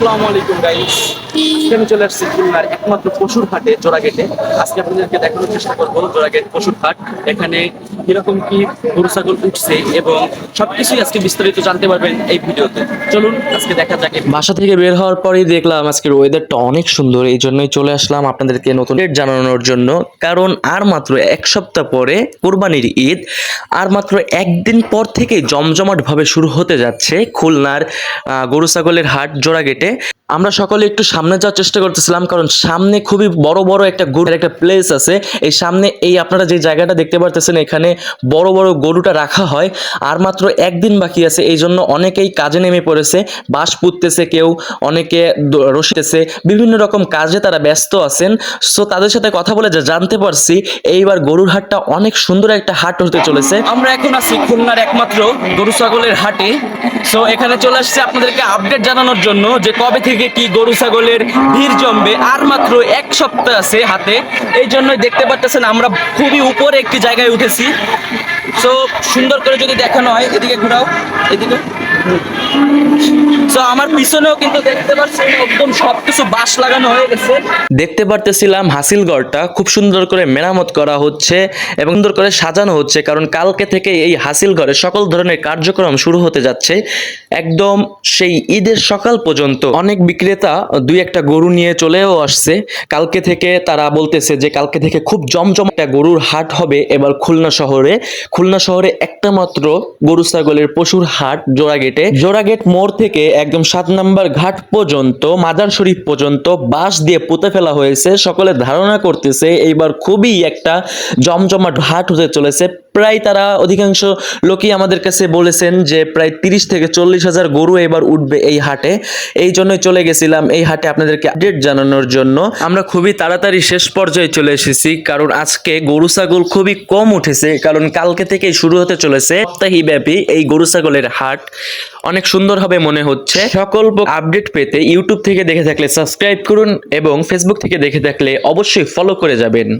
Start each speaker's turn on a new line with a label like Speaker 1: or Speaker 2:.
Speaker 1: আসসালামু আলাইকুম গাইস আমি চলে আসছি খুলনার একমাত্র পশুর হাটে, জোড়াগেটে। আজকে আপনাদেরকে দেখানোর চেষ্টা করব জোড়াগেট পশুর হাট। এখানে কীরকম কি গরু, ছাগল উঠছে এবং সবকিছুই আজকে বিস্তারিত জানতে পারবেন এই ভিডিওতে। চলুন, আজকে দেখা যাক
Speaker 2: বাসা থেকে বের হওয়ার পরেই দেখলাম আজকের ওয়েদারটা অনেক সুন্দর, এই জন্যই চলে আসলাম আপনাদেরকে নতুন ডেট জানানোর জন্য। কারণ আর মাত্র এক সপ্তাহ পরে কোরবানির ঈদ, আর মাত্র একদিন পর থেকে জমজমাট ভাবে শুরু হতে যাচ্ছে খুলনার গরু, ছাগলের হাট, জোড়াগেটে। আমরা সকলে একটু সামনে যাওয়ার চেষ্টা করতেছিলাম, কারণ সামনে খুবই বড় বড় একটা গরুর একটা প্লেস আছে। এই সামনে এই আপনারা যে জায়গাটা দেখতে পারতেছেন, এখানে বড় বড় গরুটা রাখা হয়। আর মাত্র একদিন বাকি আছে, এই জন্য অনেকেই কাজে নেমে পড়েছে, বাঁশ পুঁততেছে কেউ, অনেকে রসিতেছে, বিভিন্ন রকম কাজে তারা ব্যস্ত আছেন। সো তাদের সাথে কথা বলে যা জানতে পারছি, এইবার গরুর হাটটা অনেক সুন্দর একটা হাট হতে চলেছে।
Speaker 1: আমরা এখন আছি খুলনার একমাত্র গরু ছাগলের হাটে। সো এখানে চলে আসছে আপনাদেরকে আপডেট জানানোর জন্য যে কবে থেকে কি গরু ছাগলের ভিড় জমবে? আর মাত্র এক সপ্তাহ আছে হাতে। এই জন্যই দেখতে পাচ্ছেন আমরা খুবই উপরে একটি জায়গায় উঠেছি। সো সুন্দর করে যদি দেখানো হয়, এদিকে ঘোরাও, এদিকে। দেখতে
Speaker 2: খুব সুন্দর করে মেরামত করা হচ্ছে এবং সুন্দর করে সাজানো হচ্ছে কারণ কালকে থেকে এই সকল ধরনের কার্যক্রম শুরু হতে যাচ্ছে। একদম সেই ঈদের সকাল পর্যন্ত অনেক বিক্রেতা দুই একটা গরু নিয়ে চলেও আসছে। কালকে থেকে তারা বলতেছে যে কালকে থেকে খুব জমজম একটা গরুর হাট হবে এবার খুলনা শহরে। খুলনা শহরে একটা মাত্র গরু ছাগলের পশুর হাট জোড়াগেটে জোড়াগেট মোড় থেকে একদম সাত নম্বর ঘাট পর্যন্ত, মাদার শরীফ পর্যন্ত বাঁশ দিয়ে পুঁতে ফেলা হয়েছে। সকলে ধারণা করতেছে এইবার খুবই একটা জমজমাট ঘাট হতে চলেছে। প্রায় তারা অধিকাংশ লোকই আমাদের কাছে বলেছেন যে প্রায় তিরিশ থেকে চল্লিশ হাজার গরু এবার উঠবে এই হাটে। এই জন্যই চলে গেছিলাম এই হাটে আপনাদেরকে আপডেট জানানোর জন্য। আমরা খুবই তাড়াতাড়ি শেষ পর্যায়ে চলে এসেছি, কারণ আজকে গরু ছাগল খুবই কম উঠেছে, কারণ কালকে থেকেই শুরু হতে চলেছে সপ্তাহী ব্যাপী এই গরু ছাগলের হাট। অনেক সুন্দর হবে মনে হচ্ছে। সকল আপডেট পেতে ইউটিউব থেকে দেখে থাকলে সাবস্ক্রাইব করুন এবং ফেসবুক থেকে দেখে থাকলে অবশ্যই ফলো করে যাবেন।